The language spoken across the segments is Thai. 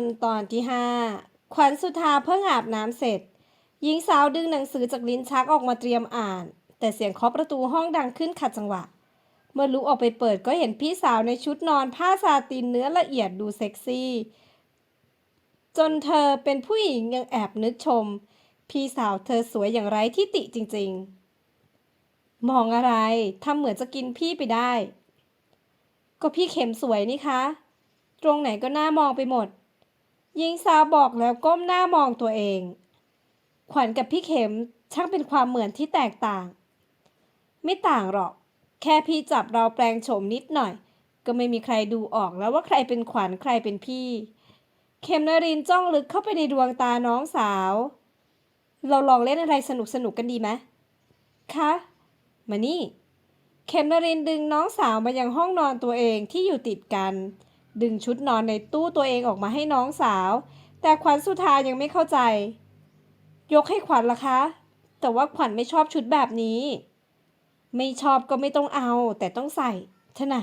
นตอนที่ห้าขวัญสุธาเพิ่งอาบน้ำเสร็จ หญิงสาวดึงหนังสือจากลิ้นชักออกมาเตรียมอ่าน แต่เสียงเคาะประตูห้องดังขึ้นขัดจังหวะ เมื่อลุกออกไปเปิดก็เห็นพี่สาวในชุดนอนผ้าซาตินเนื้อละเอียดดูเซ็กซี่ จนเธอเป็นผู้หญิงยังแอบนึกชม พี่สาวเธอสวยอย่างไรที่ติจริง ๆ มองอะไรทำเหมือนจะกินพี่ไปได้ ก็พี่เข็มสวยนี่คะ ตรงไหนก็น่ามองไปหมด หญิงสาวบอกแล้วก้มหน้ามองตัวเอง ขวัญกับพี่เข็มช่างเป็นความเหมือนที่แตกต่าง ไม่ต่างหรอก แค่พี่จับเราแปลงโฉมนิดหน่อย ก็ไม่มีใครดูออกแล้วว่าใครเป็นขวัญใครเป็นพี่ เข็มนรินจ้องลึกเข้าไปในดวงตาน้องสาว เราลองเล่นอะไรสนุกสนุกๆกันดีไหมคะมานี่ เข็มนรินดึงน้องสาวมายังห้องนอนตัวเองที่อยู่ติดกัน ดึงชุดนอนในตู้ตัวเองออกมาให้น้องสาว แต่ขวัญสุธายังไม่เข้าใจ ยกให้ขวัญละคะ แต่ว่าขวัญไม่ชอบชุดแบบนี้ ไม่ชอบก็ไม่ต้องเอา แต่ต้องใส่เถอะนะ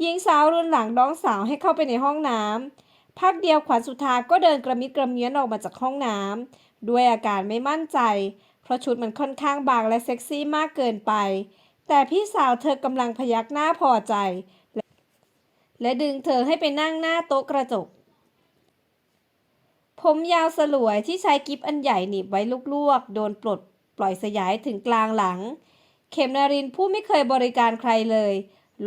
หญิงสาวรุนหลังน้องสาวให้เข้าไปในห้องน้ำพักเดียวขวัญสุธาก็เดินกระมิดกระเมี้ยนออกมาจากห้องน้ำด้วยอาการไม่มั่นใจ เพราะชุดมันค่อนข้างบางและเซ็กซี่มากเกินไป แต่พี่สาวเธอกำลังพยักหน้าพอใจ และดึงเธอให้ไปนั่งหน้าโต๊ะกระจก ผมยาวสลวยที่ใช้กิฟอันใหญ่หนีบไว้ลวกๆ โดนปลดปล่อยสยายถึงกลางหลัง เข็มนารินผู้ไม่เคยบริการใครเลย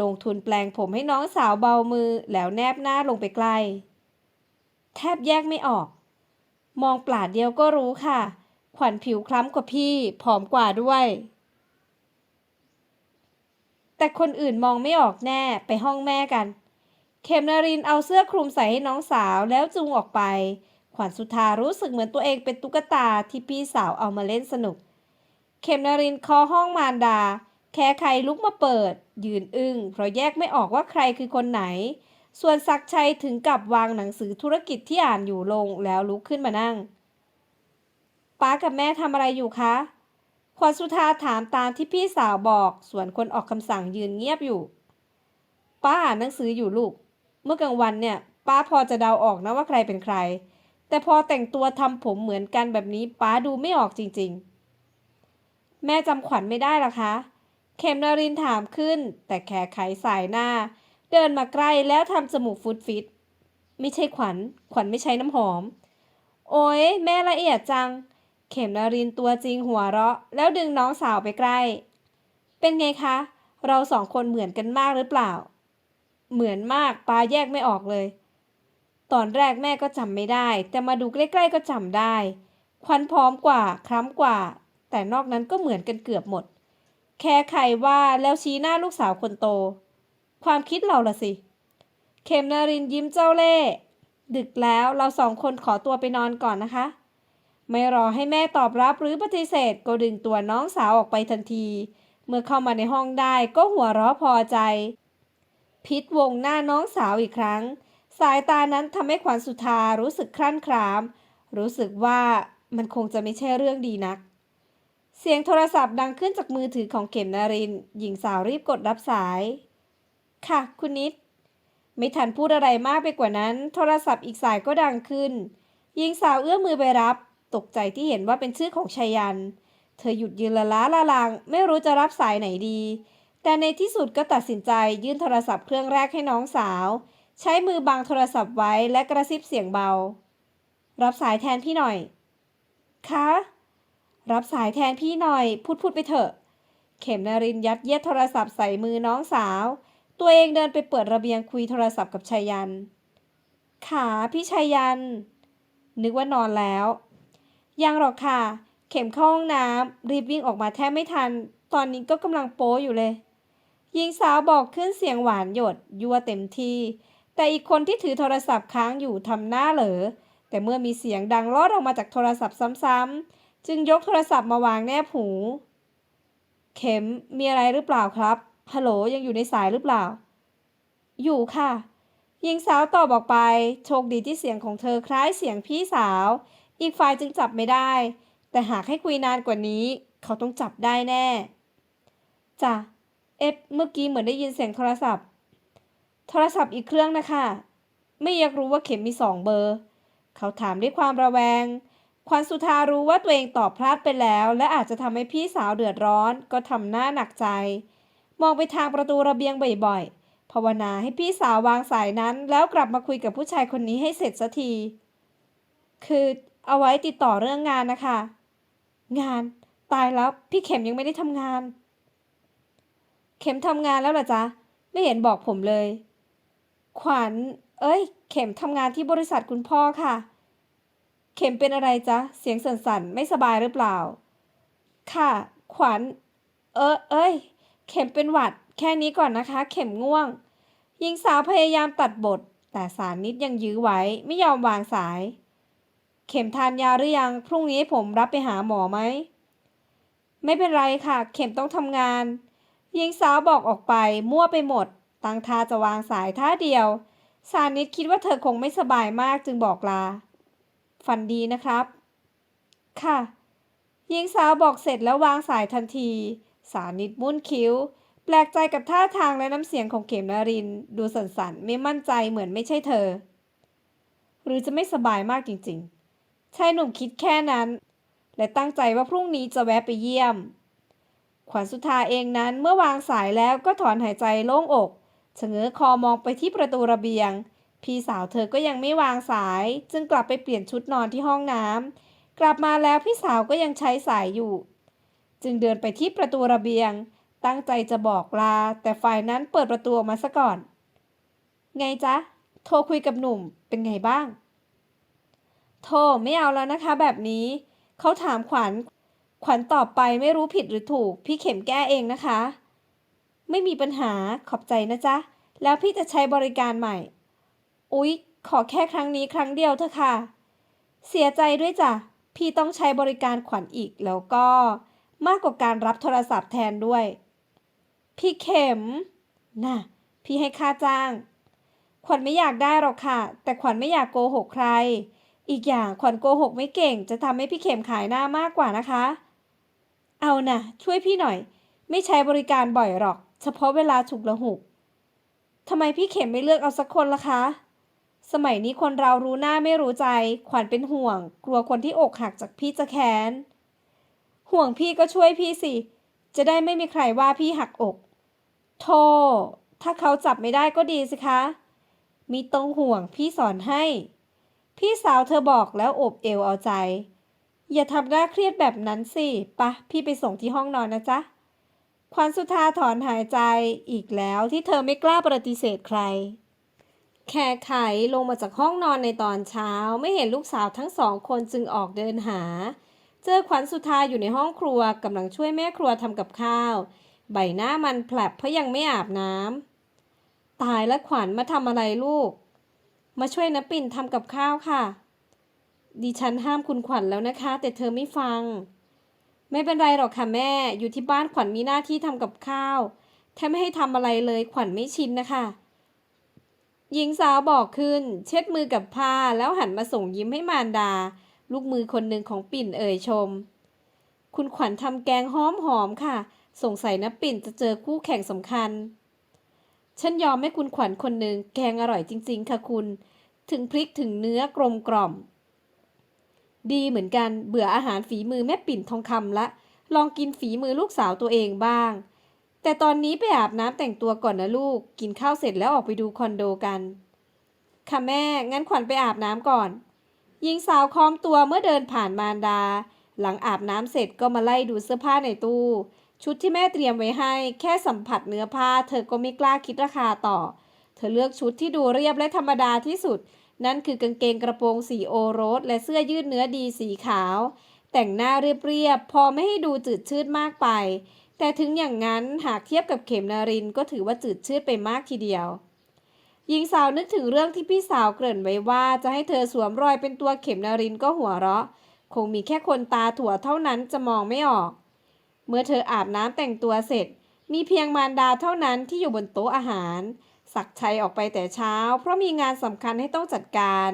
ลงทุนแปลงผมให้น้องสาวเบามือแล้วแนบหน้าลงไปใกล้แทบแยกไม่ออก มองปลาดเดียวก็รู้ค่ะ ขวัญผิวคล้ำกว่าพี่ ผอมกว่าด้วย แต่คนอื่นมองไม่ออกแน่ไปห้องแม่กัน เขมนารินเอาเสื้อคลุมใส่ให้น้องสาวแล้วจูงออกไป ขวัญสุธารู้สึกเหมือนตัวเองเป็นตุ๊กตาที่พี่สาวเอามาเล่นสนุก เขมนารินเคาะห้องมารดา แค่ใครลุกมาเปิด ยืนอึ้งเพราะแยกไม่ออกว่าใครคือคนไหน ส่วนศักชัยถึงกับวางหนังสือธุรกิจที่อ่านอยู่ลงแล้วลุกขึ้นมานั่ง ป้ากับแม่ทำอะไรอยู่คะ ขวัญสุธาถามตามที่พี่สาวบอก ส่วนคนออกคำสั่งยืนเงียบอยู่ ป้าอ่านหนังสืออยู่ลูก เมื่อกลางวันเนี่ยป้าพอจะเดาออกนะว่าใครเป็นใคร แต่พอแต่งตัวทำผมเหมือนกันแบบนี้ป้าดูไม่ออกจริงๆ แม่จำขวัญไม่ได้หรอคะ เข็มนารินถามขึ้น แต่แขไขสายหน้า เดินมาใกล้แล้วทำจมูกฟุดฟิต ไม่ใช่ขวัญ ขวัญไม่ใช้น้ำหอม โอ้ยแม่ละเอียดจัง เข็มนารินตัวจริงหัวเราะ แล้วดึงน้องสาวไปใกล้ เป็นไงคะ เราสองคนเหมือนกันมากหรือเปล่า เหมือนมากปาแยกไม่ออกเลย ตอนแรกแม่ก็จำไม่ได้ แต่มาดูใกล้ๆก็จำได้ ควันพร้อมกว่า คล้ำกว่า แต่นอกนั้นก็เหมือนกันเกือบหมด แค่ใครว่าแล้วชี้หน้าลูกสาวคนโต ความคิดเราละสิ เขมนารินยิ้มเจ้าเล่ดึกแล้วเราสองคนขอตัวไปนอนก่อนนะคะ ไม่รอให้แม่ตอบรับหรือปฏิเสธก็ดึงตัวน้องสาวออกไปทันที เมื่อเข้ามาในห้องได้ก็หัวเราะพอใจ พิษวงหน้าน้องสาวอีกครั้ง สายตานั้นทำให้ขวัญสุธารู้สึกครั่นคราม รู้สึกว่ามันคงจะไม่ใช่เรื่องดีนัก เสียงโทรศัพท์ดังขึ้นจากมือถือของเข็มนาริน หญิงสาวรีบกดรับสาย ค่ะ คุณนิด ไม่ทันพูดอะไรมากไปกว่านั้น โทรศัพท์อีกสายก็ดังขึ้น หญิงสาวเอื้อมมือไปรับ ตกใจที่เห็นว่าเป็นชื่อของชายัน เธอหยุดยืนละล้าละลาง ไม่รู้จะรับสายไหนดี แต่ในที่สุดก็ตัดสินใจยื่นโทรศัพท์เครื่องแรกให้น้องสาว ใช้มือบังโทรศัพท์ไว้และกระซิบเสียงเบา รับสายแทนพี่หน่อย คะ รับสายแทนพี่หน่อย พูดพูดไปเถอะ เข็มนารินยัดเยียดโทรศัพท์ใส่มือน้องสาว ตัวเองเดินไปเปิดระเบียงคุยโทรศัพท์กับชายัน ขาพี่ชายัน นึกว่านอนแล้ว ยังหรอกค่ะ เข็มเข้าห้องน้ำรีบวิ่งออกมาแทบไม่ทัน ตอนนี้ก็กำลังโป๊อยู่เลย หญิงสาวบอกขึ้นเสียงหวานหยดยั่วเต็มที่ แต่อีกคนที่ถือโทรศัพท์ค้างอยู่ทำหน้าเหลอ แต่เมื่อมีเสียงดังลอดออกมาจากโทรศัพท์ซ้ำๆ จึงยกโทรศัพท์มาวางแนบหู เข็มมีอะไรหรือเปล่าครับฮัลโหลยังอยู่ในสายหรือเปล่า อยู่ค่ะหญิงสาวตอบออกไป โชคดีที่เสียงของเธอคล้ายเสียงพี่สาว อีกฝ่ายจึงจับไม่ได้ แต่หากให้คุยนานกว่านี้ เขาต้องจับได้แน่จ้ะ เอ๊ะเมื่อกี้เหมือนได้ยินเสียงโทรศัพท์ โทรศัพท์อีกเครื่องนะคะ ไม่อยากรู้ว่าเข็มมีสองเบอร์ เขาถามด้วยความระแวง ขวัญสุธารู้ว่าตัวเองตอบพลาดไปแล้ว และอาจจะทำให้พี่สาวเดือดร้อน ก็ทำหน้าหนักใจ มองไปทางประตูระเบียงบ่อยๆ ภาวนาให้พี่สาววางสายนั้น แล้วกลับมาคุยกับผู้ชายคนนี้ให้เสร็จสักที คือเอาไว้ติดต่อเรื่องงานนะคะ งาน ตายแล้วพี่เข็มยังไม่ได้ทำงาน เข็มทำงานแล้วหรอจ๊ะ ไม่เห็นบอกผมเลย ขวัญ เอ้ย เข็มทำงานที่บริษัทคุณพ่อค่ะ เข็มเป็นอะไรจ๊ะ เสียงสั่นๆ ไม่สบายหรือเปล่า ค่ะ ขวัญ เออเอ้ย เข็มเป็นหวัด แค่นี้ก่อนนะคะ เข็มง่วง หญิงสาวพยายามตัดบท แต่สารนิดยังยื้อไว้ ไม่ยอมวางสาย เข็มทานยาหรือยัง พรุ่งนี้ผมรับไปหาหมอไหม ไม่เป็นไรค่ะ เข็มต้องทำงาน หญิงสาวบอกออกไปมั่วไปหมด ตังท่าจะวางสายท่าเดียว สานิดคิดว่าเธอคงไม่สบายมากจึงบอกลา ฝันดีนะครับ ค่ะ หญิงสาวบอกเสร็จแล้ววางสายทันที สานิดมุ่นคิ้ว แปลกใจกับท่าทางและน้ำเสียงของเขมนาริน ดูสั่นๆไม่มั่นใจเหมือนไม่ใช่เธอ หรือจะไม่สบายมากจริงๆชายหนุ่มคิดแค่นั้น และตั้งใจว่าพรุ่งนี้จะแวะไปเยี่ยม ขวัญสุธาเองนั้นเมื่อวางสายแล้วก็ถอนหายใจโล่งอกชะเง้อคอมองไปที่ประตูระเบียง พี่สาวเธอก็ยังไม่วางสาย จึงกลับไปเปลี่ยนชุดนอนที่ห้องน้ำกลับมาแล้วพี่สาวก็ยังใช้สายอยู่ จึงเดินไปที่ประตูระเบียง ตั้งใจจะบอกลา แต่ฝ่ายนั้นเปิดประตูออกมาซะก่อน ไงจ๊ะ โทรคุยกับหนุ่มเป็นไงบ้าง โทรไม่เอาแล้วนะคะแบบนี้ เขาถามขวัญ ขวัญตอบไปไม่รู้ผิดหรือถูก พี่เข็มแก้เองนะคะ ไม่มีปัญหาขอบใจนะจ๊ะ แล้วพี่จะใช้บริการใหม่ อุ๊ย ขอแค่ครั้งนี้ครั้งเดียวเถอะค่ะ เสียใจด้วยจ้ะ พี่ต้องใช้บริการขวัญอีกแล้วก็ มากกว่าการรับโทรศัพท์แทนด้วย พี่เข็ม น่ะ พี่ให้ค่าจ้าง ขวัญไม่อยากได้หรอกค่ะ แต่ขวัญไม่อยากโกหกใคร อีกอย่างขวัญโกหกไม่เก่ง จะทำให้พี่เข็มขายหน้ามากกว่านะคะ เอานะช่วยพี่หน่อย ไม่ใช้บริการบ่อยหรอก เฉพาะเวลาฉุกละหุกทำไมพี่เข็มไม่เลือกเอาสักคนล่ะคะ สมัยนี้คนเรารู้หน้าไม่รู้ใจ ขวัญเป็นห่วง กลัวคนที่อกหักจากพี่จะแค้น ห่วงพี่ก็ช่วยพี่สิ จะได้ไม่มีใครว่าพี่หักอกโธ่ถ้าเขาจับไม่ได้ก็ดีสิคะ มีตรงห่วงพี่สอนให้ พี่สาวเธอบอกแล้วอบเอวเอาใจ อย่าทำหน้าเครียดแบบนั้นสิปะพี่ไปส่งที่ห้องนอนนะจ๊ะขวัญสุธาถอนหายใจอีกแล้วที่เธอไม่กล้าปฏิเสธใคร แขกไขลงมาจากห้องนอนในตอนเช้า ไม่เห็นลูกสาวทั้งสองคนจึงออกเดินหา เจอขวัญสุธาอยู่ในห้องครัวกำลังช่วยแม่ครัวทำกับข้าว ใบหน้ามันแผลบเพราะยังไม่อาบน้ำตายแล้วขวัญมาทำอะไรลูก มาช่วยน้าปิ่นทำกับข้าวค่ะ ดิฉันห้ามคุณขวัญแล้วนะคะ แต่เธอไม่ฟัง ไม่เป็นไรหรอกค่ะแม่ อยู่ที่บ้านขวัญมีหน้าที่ทำกับข้าวแทบไม่ให้ทำอะไรเลยขวัญไม่ชินนะคะ หญิงสาวบอกขึ้น เช็ดมือกับผ้าแล้วหันมาส่งยิ้มให้มารดา ลูกมือคนหนึ่งของปิ่นเอ่ยชม คุณขวัญทำแกงหอมหอมๆค่ะ สงสัยนะปิ่นจะเจอคู่แข่งสำคัญ ฉันยอมให้คุณขวัญคนหนึ่งแกงอร่อยจริง ๆ ค่ะคุณ ถึงพริกถึงเนื้อกลมกล่อม ดีเหมือนกันเบื่ออาหารฝีมือแม่ปิ่นทองคำละ ลองกินฝีมือลูกสาวตัวเองบ้าง แต่ตอนนี้ไปอาบน้ำแต่งตัวก่อนนะลูก กินข้าวเสร็จแล้วออกไปดูคอนโดกัน ค่ะแม่ งั้นขวัญไปอาบน้ำก่อน หญิงสาวค้อมตัวเมื่อเดินผ่านมารดา หลังอาบน้ำเสร็จก็มาไล่ดูเสื้อผ้าในตู้ ชุดที่แม่เตรียมไว้ให้ แค่สัมผัสเนื้อผ้า เธอก็ไม่กล้าคิดราคาต่อ เธอเลือกชุดที่ดูเรียบและธรรมดาที่สุด นั่นคือกางเกงกระโปรงสีโอโรส และเสื้อยืดเนื้อดีสีขาว แต่งหน้าเรียบๆ พอไม่ให้ดูจืดชืดมากไป แต่ถึงอย่างนั้นหากเทียบกับเข็มนารินก็ถือว่าจืดชืดไปมากทีเดียว หญิงสาวนึกถึงเรื่องที่พี่สาวเกริ่นไว้ว่าจะให้เธอสวมรอยเป็นตัวเข็มนารินก็หัวเราะ คงมีแค่คนตาถั่วเท่านั้นจะมองไม่ออก เมื่อเธออาบน้ำแต่งตัวเสร็จ มีเพียงมารดาเท่านั้นที่อยู่บนโต๊ะอาหาร ศักชัยออกไปแต่เช้า เพราะมีงานสำคัญให้ต้องจัดการ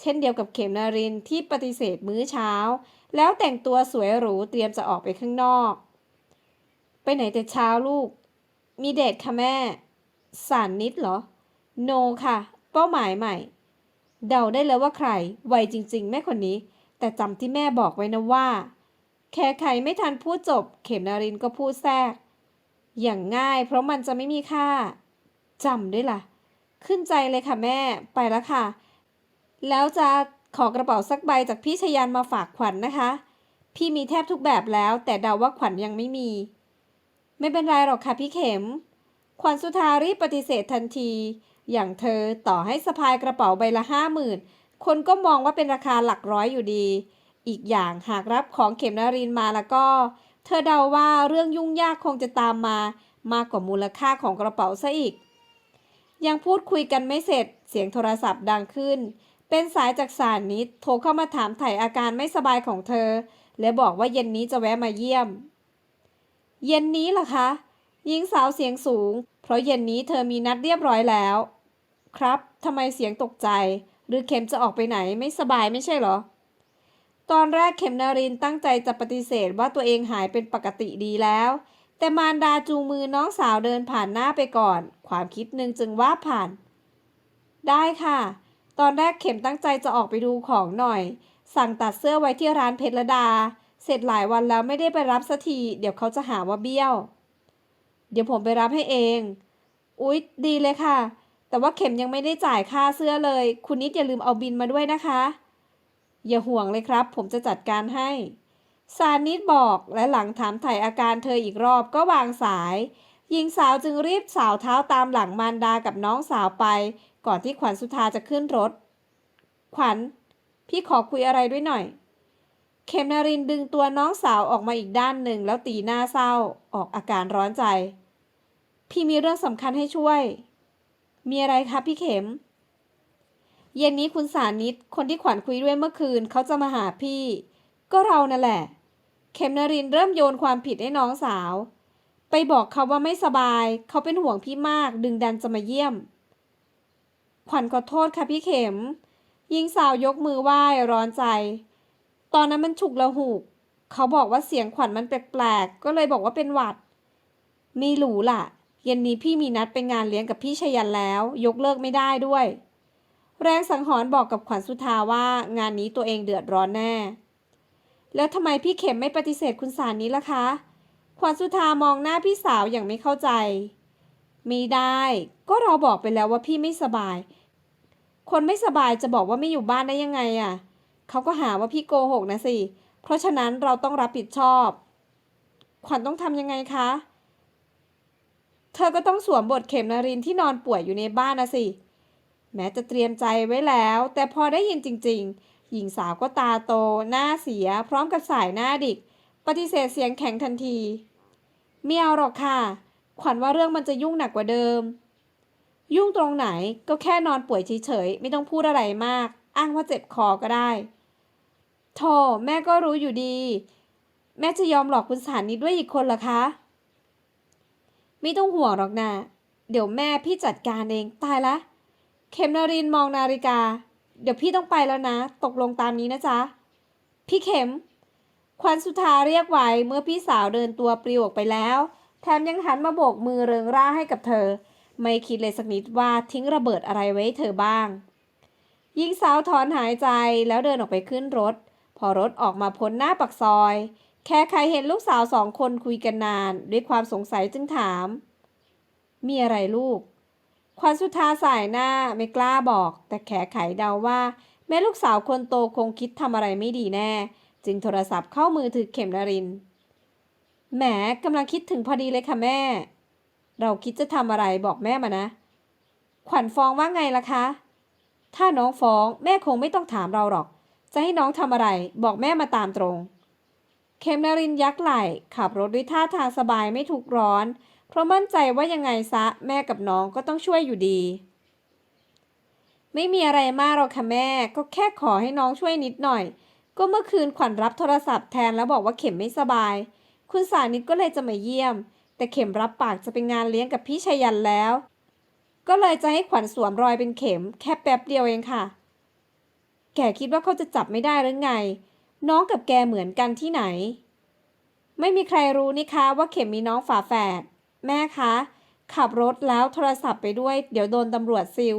เช่นเดียวกับเข็มนารินที่ปฏิเสธมื้อเช้า แล้วแต่งตัวสวยหรูเตรียมจะออกไปข้างนอก ไปไหนแต่เช้าลูก มีเดทค่ะแม่ สารนิดเหรอ โนค่ะ เป้าหมายใหม่ เดาได้แล้วว่าใคร ไวจริง ๆ แม่คนนี้ แต่จำที่แม่บอกไว้นะว่า แค่ไขไม่ทันพูดจบ เข็มนารินก็พูดแทรก อย่างง่ายเพราะมันจะไม่มีค่า จำด้วยล่ะ ขึ้นใจเลยค่ะแม่ไปแล้วค่ะ แล้วจะขอกระเป๋าสักใบจากพี่ชยันมาฝากขวัญนนะคะ พี่มีแทบทุกแบบแล้ว แต่เดาว่าขวัญยังไม่มี ไม่เป็นไรหรอกค่ะพี่เข็ม ขวัญสุธารีบปฏิเสธทันที อย่างเธอต่อให้สะพายกระเป๋าใบละห้าหมื่นคนก็มองว่าเป็นราคาหลักร้อยอยู่ดี อีกอย่างหากรับของเข็มนารินมาแล้วก็ เธอเดาว่าเรื่องยุ่งยากคงจะตามมามากกว่ามูลค่าของกระเป๋าซะอีก ยังพูดคุยกันไม่เสร็จ เสียงโทรศัพท์ดังขึ้น เป็นสายจากสารนิดโทรเข้ามาถามไถ่อาการไม่สบายของเธอ และบอกว่าเย็นนี้จะแวะมาเยี่ยม เย็นนี้เหรอคะหญิงสาวเสียงสูง เพราะเย็นนี้เธอมีนัดเรียบร้อยแล้ว ครับทำไมเสียงตกใจ หรือเข็มจะออกไปไหนไม่สบายไม่ใช่เหรอ ตอนแรกเข็มนารินตั้งใจจะปฏิเสธว่าตัวเองหายเป็นปกติดีแล้ว แต่มารดาจูงมือน้องสาวเดินผ่านหน้าไปก่อน ความคิดหนึ่งจึงว่าผ่าน ได้ค่ะ ตอนแรกเข็มตั้งใจจะออกไปดูของหน่อย สั่งตัดเสื้อไว้ที่ร้านเพชรดา เสร็จหลายวันแล้วไม่ได้ไปรับสักที เดี๋ยวเขาจะหาว่าเบี้ยว เดี๋ยวผมไปรับให้เอง อุ๊ย ดีเลยค่ะ แต่ว่าเข็มยังไม่ได้จ่ายค่าเสื้อเลย คุณนิดอย่าลืมเอาบินมาด้วยนะคะ อย่าห่วงเลยครับ ผมจะจัดการให้ ซานิดบอกและหลังถามไถ่อาการเธออีกรอบก็วางสาย หญิงสาวจึงรีบสาวเท้าตามหลังมารดากับน้องสาวไป ก่อนที่ขวัญสุธาจะขึ้นรถ ขวัญ พี่ขอคุยอะไรด้วยหน่อย เขมนารินดึงตัวน้องสาวออกมาอีกด้านหนึ่งแล้วตีหน้าเศร้าออกอาการร้อนใจ พี่มีเรื่องสำคัญให้ช่วย มีอะไรคะพี่เข็ม เย็นนี้คุณสานิตคนที่ขวัญคุยด้วยเมื่อคืนเขาจะมาหาพี่ ก็เรานั่นแหละ เข็มนรินเริ่มโยนความผิดให้น้องสาว ไปบอกเขาว่าไม่สบาย เขาเป็นห่วงพี่มาก ดึงดันจะมาเยี่ยม ขวัญขอโทษค่ะพี่เข็มหญิงสาวยกมือไหว้ร้อนใจ ตอนนั้นมันฉุกละหุก เขาบอกว่าเสียงขวัญมันแปลกๆ ก็เลยบอกว่าเป็นหวัด มีหรูล่ะ เย็นนี้พี่มีนัดไปงานเลี้ยงกับพี่ชยันแล้ว ยกเลิกไม่ได้ด้วย แรงสังหรณ์บอกกับขวัญสุธาว่างานนี้ตัวเองเดือดร้อนแน่ แล้วทำไมพี่เข็มไม่ปฏิเสธคุณสารนี้ล่ะคะ ขวัญสุธามองหน้าพี่สาวอย่างไม่เข้าใจม่ได้ ก็เราบอกไปแล้วว่าพี่ไม่สบาย คนไม่สบายจะบอกว่าไม่อยู่บ้านได้ยังไงอะ่ะ เขาก็หาว่าพี่โกหกนะสิ เพราะฉะนั้นเราต้องรับผิดชอบ ขวัญต้องทำยังไงคะ เธอก็ต้องสวมบทเข็มนารินที่นอนป่วยอยู่ในบ้านนะสิ แม้จะเตรียมใจไว้แล้ว แต่พอได้ยินจริง ๆ หญิงสาวก็ตาโต หน้าเสีย พร้อมกับสายหน้าดิก ปฏิเสธเสียงแข็งทันทีไม่เอาหรอกค่ะ ขวัญว่าเรื่องมันจะยุ่งหนักกว่าเดิม ยุ่งตรงไหนก็แค่นอนป่วยเฉยๆ ไม่ต้องพูดอะไรมาก อ้างว่าเจ็บคอก็ได้โธ่แม่ก็รู้อยู่ดี แม่จะยอมหลอกคุณสารนี้ด้วยอีกคนเหรอคะ ไม่ต้องห่วงหรอกนะ เดี๋ยวแม่พี่จัดการเองตายละ เขมนารินมองนาฬิกา เดี๋ยวพี่ต้องไปแล้วนะ ตกลงตามนี้นะจ๊ะ พี่เข็ม ควันสุธาเรียกไว้เมื่อพี่สาวเดินตัวปลิวออกไปแล้ว แถมยังหันมาโบกมือเริงร่าให้กับเธอ ไม่คิดเลยสักนิดว่าทิ้งระเบิดอะไรไว้เธอบ้าง หญิงสาวถอนหายใจแล้วเดินออกไปขึ้นรถ พอรถออกมาพ้นหน้าปักซอย แค่ใครเห็นลูกสาวสองคนคุยกันนาน ด้วยความสงสัยจึงถาม มีอะไรลูก ควันสุธาสายหน้าไม่กล้าบอก แต่แขไขเดาว่า แม่ลูกสาวคนโตคงคิดทำอะไรไม่ดีแน่ จึงโทรศัพท์เข้ามือถือเข็มนารินแหมกำลังคิดถึงพอดีเลยค่ะแม่ เราคิดจะทำอะไรบอกแม่มานะ ขวัญฟ้องว่าไงล่ะคะ ถ้าน้องฟ้องแม่คงไม่ต้องถามเราหรอก จะให้น้องทำอะไร บอกแม่มาตามตรง เข็มนารินยักไหล่ขับรถด้วยท่าทางสบายไม่ถูกร้อน เพราะมั่นใจว่ายังไงซะแม่กับน้องก็ต้องช่วยอยู่ดี ไม่มีอะไรมากหรอกค่ะแม่ ก็แค่ขอให้น้องช่วยนิดหน่อย ก็เมื่อคืนขวัญรับโทรศัพท์แทนแล้วบอกว่าเข็มไม่สบาย คุณสานิตก็เลยจะมาเยี่ยม แต่เข็มรับปากจะไปงานเลี้ยงกับพี่ชายันแล้ว ก็เลยจะให้ขวัญสวมรอยเป็นเข็ม แค่แป๊บเดียวเองค่ะ แกคิดว่าเขาจะจับไม่ได้หรือไง น้องกับแกเหมือนกันที่ไหน ไม่มีใครรู้นี่คะว่าเข็มมีน้องฝาแฝด แม่คะ ขับรถแล้วโทรศัพท์ไปด้วย เดี๋ยวโดนตำรวจซิล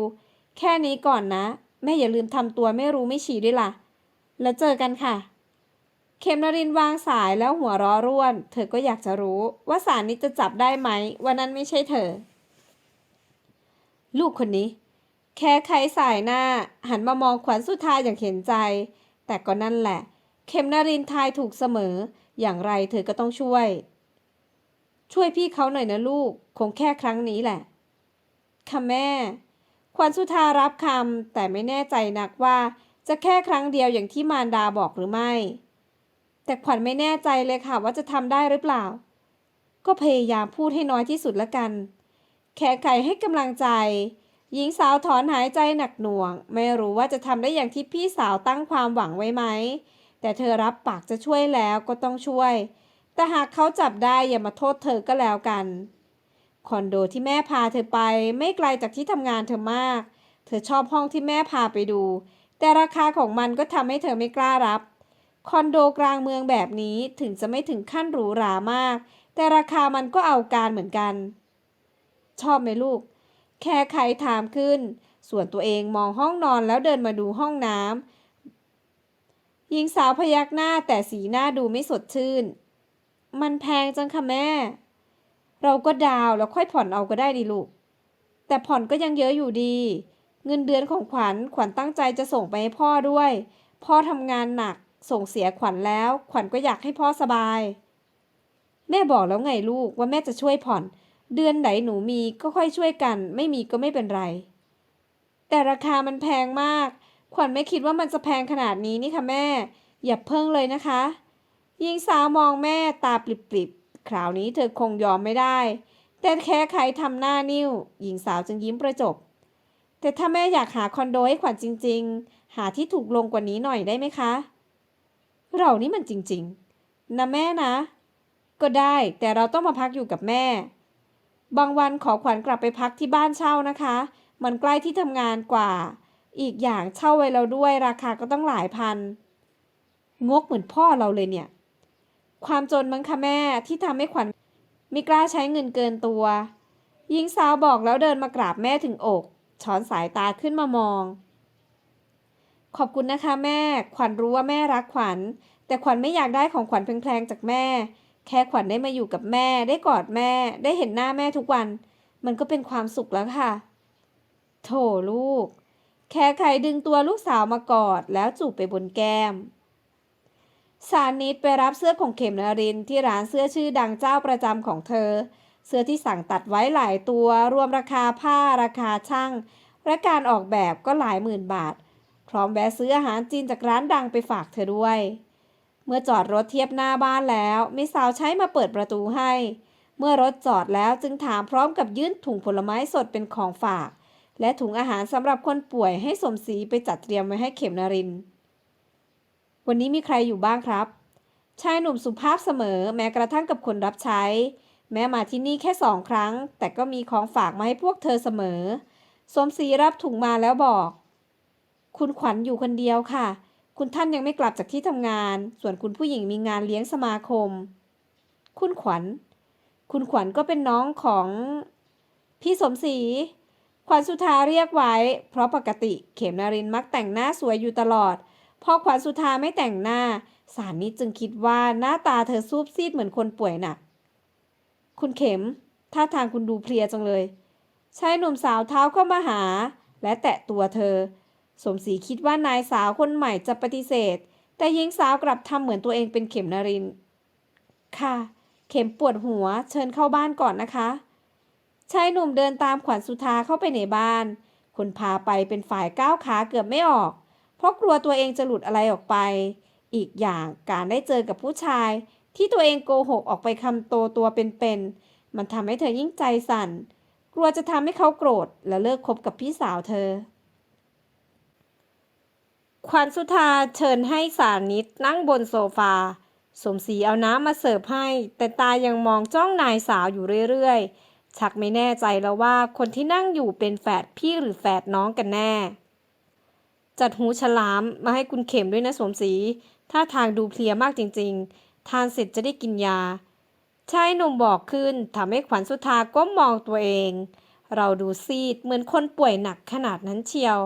แค่นี้ก่อนนะ แม่อย่าลืมทำตัวไม่รู้ไม่ชี้ด้วยล่ะ แล้วเจอกันค่ะ เขมนรินวางสายแล้วหัวร้อร่วน เธอก็อยากจะรู้ว่าสารนี้จะจับได้ไหมว่านั้นไม่ใช่เธอ ลูกคนนี้ แค่ใครสายหน้า หันมามองขวัญสุธาอย่างเห็นใจ แต่ก็นั่นแหละ เข็มนรินทายถูกเสมอ อย่างไรเธอก็ต้องช่วย ช่วยพี่เขาหน่อยนะลูก คงแค่ครั้งนี้แหละ ค่ะแม่ ขวัญสุธารับคำแต่ไม่แน่ใจนักว่า จะแค่ครั้งเดียวอย่างที่มารดาบอกหรือไม่ แต่ขวัญไม่แน่ใจเลยค่ะว่าจะทำได้หรือเปล่า ก็พยายามพูดให้น้อยที่สุดละกันแค่ไขให้กำลังใจ หญิงสาวถอนหายใจหนักหน่วง ไม่รู้ว่าจะทำได้อย่างที่พี่สาวตั้งความหวังไว้ไหม แต่เธอรับปากจะช่วยแล้วก็ต้องช่วย แต่หากเขาจับได้อย่ามาโทษเธอก็แล้วกัน คอนโดที่แม่พาเธอไปไม่ไกลจากที่ทำงานเธอมาก เธอชอบห้องที่แม่พาไปดู แต่ราคาของมันก็ทำให้เธอไม่กล้ารับ คอนโดกลางเมืองแบบนี้ถึงจะไม่ถึงขั้นหรูหรามาก แต่ราคามันก็เอาการเหมือนกัน ชอบไหมลูก แค่ใครถามขึ้น ส่วนตัวเองมองห้องนอนแล้วเดินมาดูห้องน้ำหญิงสาวพยักหน้าแต่สีหน้าดูไม่สดชื่น มันแพงจังค่ะแม่ เราก็ดาวแล้วค่อยผ่อนเอาก็ได้ดิลูก แต่ผ่อนก็ยังเยอะอยู่ดี เงินเดือนของขวัญขวัญตั้งใจจะส่งไปให้พ่อด้วย พ่อทำงานหนักส่งเสียขวัญแล้ว ขวัญก็อยากให้พ่อสบาย แม่บอกแล้วไงลูกว่าแม่จะช่วยผ่อน เดือนไหนหนูมีก็ค่อยช่วยกัน ไม่มีก็ไม่เป็นไร แต่ราคามันแพงมาก ขวัญไม่คิดว่ามันจะแพงขนาดนี้นี่ค่ะแม่ อย่าเพิ่งเลยนะคะ หญิงสาวมองแม่ตาปริบๆ คราวนี้เธอคงยอมไม่ได้ แต่แค่ใครทำหน้านิ้ว หญิงสาวจึงยิ้มประจบ แต่ถ้าแม่อยากหาคอนโดให้ขวัญจริง ๆ หาที่ถูกลงกว่านี้หน่อยได้ไหมคะ เรานี่มันจริงๆ นะแม่นะ ก็ได้แต่เราต้องมาพักอยู่กับแม่ บางวันขอขวัญกลับไปพักที่บ้านเช่านะคะ มันใกล้ที่ทำงานกว่า อีกอย่างเช่าไว้แล้วด้วยราคาก็ต้องหลายพัน งกเหมือนพ่อเราเลยเนี่ย ความจนมั้งคะแม่ที่ทำให้ขวัญไม่กล้าใช้เงินเกินตัวหญิงสาวบอกแล้วเดินมากราบแม่ถึงอก ช้อนสายตาขึ้นมามอง ขอบคุณนะคะแม่ ขวัญรู้ว่าแม่รักขวัญ แต่ขวัญไม่อยากได้ของขวัญแพงๆจากแม่ แค่ขวัญได้มาอยู่กับแม่ ได้กอดแม่ ได้เห็นหน้าแม่ทุกวัน มันก็เป็นความสุขแล้วค่ะ โถลูก แค่ใครดึงตัวลูกสาวมากอดแล้วจูบไปบนแก้ม สานิดไปรับเสื้อของเข็มนารินที่ร้านเสื้อชื่อดังเจ้าประจำของเธอ เสื้อที่สั่งตัดไว้หลายตัว รวมราคาผ้าราคาช่างและการออกแบบก็หลายหมื่นบาท พร้อมแวะซื้ออาหารจีนจากร้านดังไปฝากเธอด้วย เมื่อจอดรถเทียบหน้าบ้านแล้วมีสาวใช้มาเปิดประตูให้ เมื่อรถจอดแล้วจึงถามพร้อมกับยื่นถุงผลไม้สดเป็นของฝาก และถุงอาหารสำหรับคนป่วยให้สมศรีไปจัดเตรียมไว้ให้เข็มนารินทร์ วันนี้มีใครอยู่บ้างครับ ชายหนุ่มสุภาพเสมอ แม้กระทั่งกับคนรับใช้ แม้มาที่นี่แค่สองครั้ง แต่ก็มีของฝากมาให้พวกเธอเสมอ สมศรีรับถุงมาแล้วบอก คุณขวัญอยู่คนเดียวค่ะ คุณท่านยังไม่กลับจากที่ทำงาน ส่วนคุณผู้หญิงมีงานเลี้ยงสมาคม คุณขวัญ คุณขวัญก็เป็นน้องของพี่สมศรีขวัญสุธาเรียกไว้ เพราะปกติเขมนารินมักแต่งหน้าสวยอยู่ตลอด พอขวัญสุธาไม่แต่งหน้า สารนิดจึงคิดว่าหน้าตาเธอซูบซีดเหมือนคนป่วยหนัก คุณเข็มท่าทางคุณดูเพลียจังเลยชายหนุ่มสาวเท้าเข้ามาหา และแตะตัวเธอ สมศรีคิดว่านายสาวคนใหม่จะปฏิเสธ แต่หญิงสาวกลับทำเหมือนตัวเองเป็นเข็มนาริน ค่ะ เข็มปวดหัวเชิญเข้าบ้านก่อนนะคะชายหนุ่มเดินตามขวัญสุธาเข้าไปในบ้าน คนพาไปเป็นฝ่ายก้าวขาเกือบไม่ออก เพราะกลัวตัวเองจะหลุดอะไรออกไป อีกอย่างการได้เจอกับผู้ชาย ที่ตัวเองโกหกออกไปคำโตตัวเป็นๆมันทำให้เธอยิ่งใจสั่น กลัวจะทำให้เขาโกรธและเลิกคบกับพี่สาวเธอขวัญสุธาเชิญให้สานิดนั่งบนโซฟา สมศรีเอาน้ำมาเสิร์ฟให้ แต่ตายังมองจ้องนายสาวอยู่เรื่อยๆ ชักไม่แน่ใจแล้วว่าคนที่นั่งอยู่เป็นแฝดพี่หรือแฝดน้องกันแน่ จัดหูฉลามมาให้คุณเข็มด้วยนะสมศรีท่าทางดูเพลียมากจริง ๆ ทานเสร็จจะได้กินยาชายหนุ่มบอกขึ้นทำให้ขวัญสุธาก้มมองตัวเอง เราดูซีดเหมือนคนป่วยหนักขนาดนั้นเชียว